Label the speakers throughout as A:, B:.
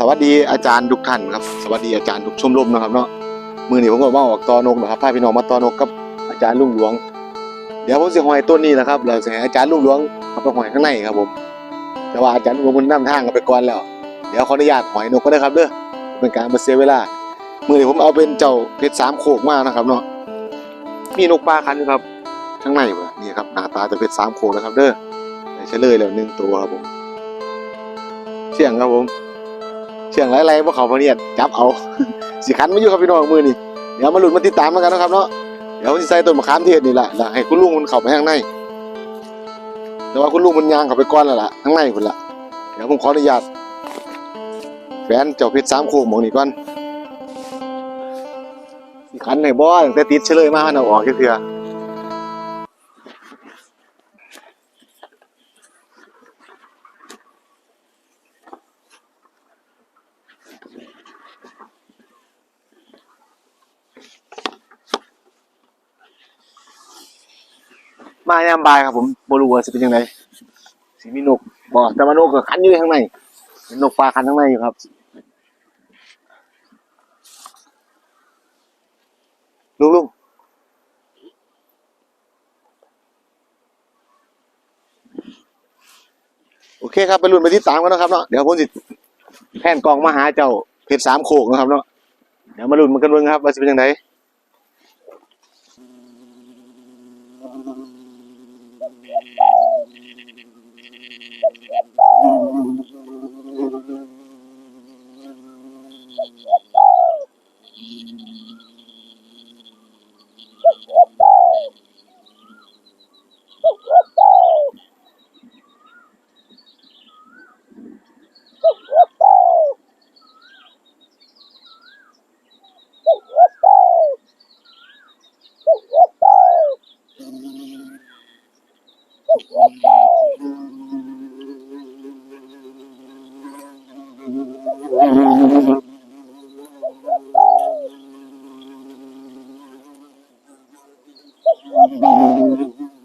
A: สวัสดีอาจารย์ทุกท่านครับสวัสดีอาจารย์ทุกชมรมนะครับเนาะมือนี้ผมก็มาออกตอนกนะครับพาพี่น้องมาตอนกกับอาจารย์ลุงหลวง เดี๋ยวผมสิหอยต้นนี้แหละครับแล้วสิให้อาจารย์ลุงหลวงเขาไปหอยข้างในครับผม แต่ว่าอาจารย์ลุงหลวงมันนำทางกันไปก่อนแล้ว เดี๋ยวขออนุญาตหอยนกก็ได้ครับเด้อเป็นการมาเสียเวลามือนี้ผมเอาเป็นเจ้าเพชรสามโขกมากนะครับเนาะมีนกปลาคันครับข้างในนี่ครับหน้าตาจะเพชรสามโขกนะครับเด้อได้เฉลยแล้วหนึ่งตัวครับผมเสียงครับผม สียงไรๆพวกเขาพเนียดจับเอา สิคันมาอยู่ครับพี่น้องมือนี่เดี๋ยวมาหลุดมาติดตามกันนะครับเนาะเดี๋ยวผมสิใส่ต้นมะขามเทศนี่แหละแล้วให้คุณลุงมันเข้าไปข้างในแต่ว่าคุณลุงมันยางเข้าไปก่อนแล้วล่ะข้างในพุ่นละเดี๋ยวผมขออนุญาตแฟนเจ้าเพชรสามโคกหมองนี่ก่อนสิคันให้บ่ตั้งแต่ติดเฉลยมามันเอาออกแค่เทื่อ มายามบายครับผมบรูว่าสิเป็นยังไงสิมีนกบ่แต่ว่านกก็คันอยู่ข้างในเป็นกปลาคันข้างในอยู่ครับลุงลุงโอเคครับ ไปรุ่นไปที่สามกันนะครับเนาะเดี๋ยวผมสิ แผ่นกองมาหาเจ้าเพชรสามโขกนะครับเนาะเดี๋ยวมาลุ้นมันกันเบิ่งครับ ว่าจะเป็นยังไง Thank you.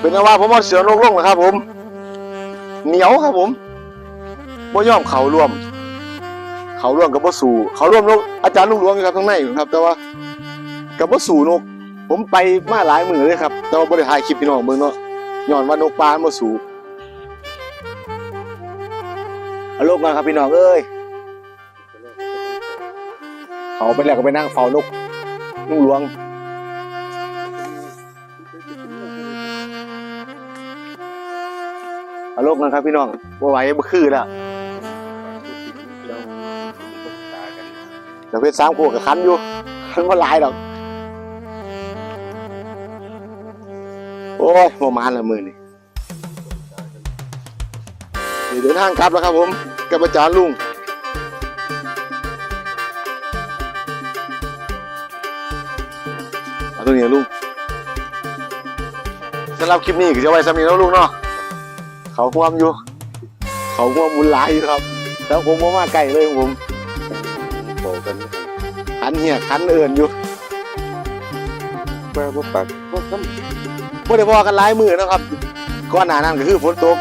A: เป็นนะว่าผมเอาเสือนกลงนะครับ ผม เหนียวครับผมบ่ย่อมเขาร่วม เขาร่วมกับบ่สู่เขาร่วมนกอาจารย์ลุงหลวงอยู่ครับข้างในอยู่ครับ แต่ว่ากับบ่สู่นก ผมไปมาหลายมือเลยครับ แต่ว่าบ่ได้ถ่ายคลิปพี่น้องเบิ่งเนาะย้อนว่านกปลามันบ่สู่เอาลงมาครับพี่น้องเอ้ยเขาไปแล้วก็ไปนั่งเฝ้านกลุงหลวง ลงนะครับพี่น้องบ่ไหวบ่คือแล้วเดี๋ยวเพชรสามขวบกับคันอยู่คันบ่หลายดอก โอ้ยบ่มานละมือนี่นี่เดินทางกลับแล้วครับผม กับอาจารย์ลุงเอาตัวนี้ลุงสำหรับคลิปนี้ก็จะไว้สำนี้แล้วลุงเนาะ เขาห่วมอยู่ เขาห่วมบุญหลายอยู่ครับ แล้วผมบ่มาไกลเลยผม
B: โตกัน
A: ขันเหียขันเอื่นอยู่
B: แปลว่าปากพวกค
A: บ่ได้พอกันหลายมือนะครับก่อนหน้านั้นก็คือฝนตก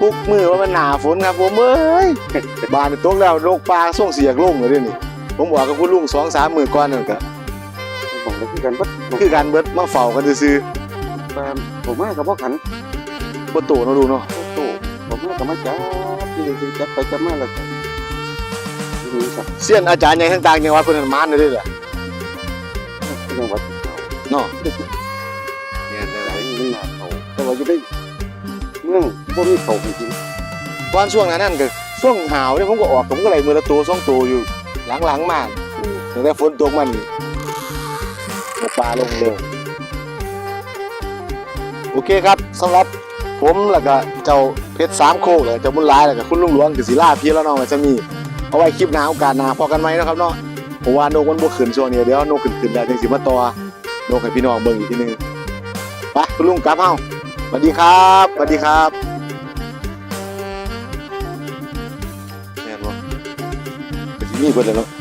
A: ทุกมือว่ามันหนาฝนครับผมเอ้ยบานตกแล้วโรคปลาส่งเสียกลงเลยเดี๋ยวนี้ผมบอกกับคุณลุงสองสามมือก่อนนั่นก็ำ
B: ผมก็คือกันบัด
A: คือการเบิดมาเฝ้ากันซื่อ
B: แปลผมมากับพ่อขัน
A: ๆบ่โตเนาะลุงเนาะ
B: โตผ มากับมาจับที่นี่จับไปจับมาแล้วก็นี่ครับ
A: เสียนอาจารย์ใหญ่ต่างๆจังหวัดเพิ่นนมานเลยเด้อล่ะ
B: จังหวัด
A: เนาะ
B: ไหนนี่นาเขาแต่ว่าจะได้เมืองบ่มีเขาจริง
A: ก่อนช่วงนั้นนั่นก็ช่วงหาวเนี่ยผมก็ออกผมก็ไหลมือละตัวสองตัวอยู่หลังๆมากตั้งแต่ฝนตกมันปลาลงเร็วโอเคครับสำหรับ ผมแล้วก็เจ้าเพชรสามโคกแล้วเจ้าบุญหลายแล้วก็คุณลุงหลวงกับศิลาพี่แล้วน้องก็จะมีเอาไว้คลิปหน้าโอกาสหน้าพอกันไหมนะครับเนาะเพราะว่านกมันบ่ขึ้นช่วงนี้เดี๋ยวนกขึ้นขึ้นแล้วจังสิมาต่อนกให้พี่น้องเบิ่งอีกทีนึงไปคุณลุงกลับเฮาสวัสดีครับสวัสดีครับแม่นบ่ก็สิมีเพิ่นแล้วเนาะ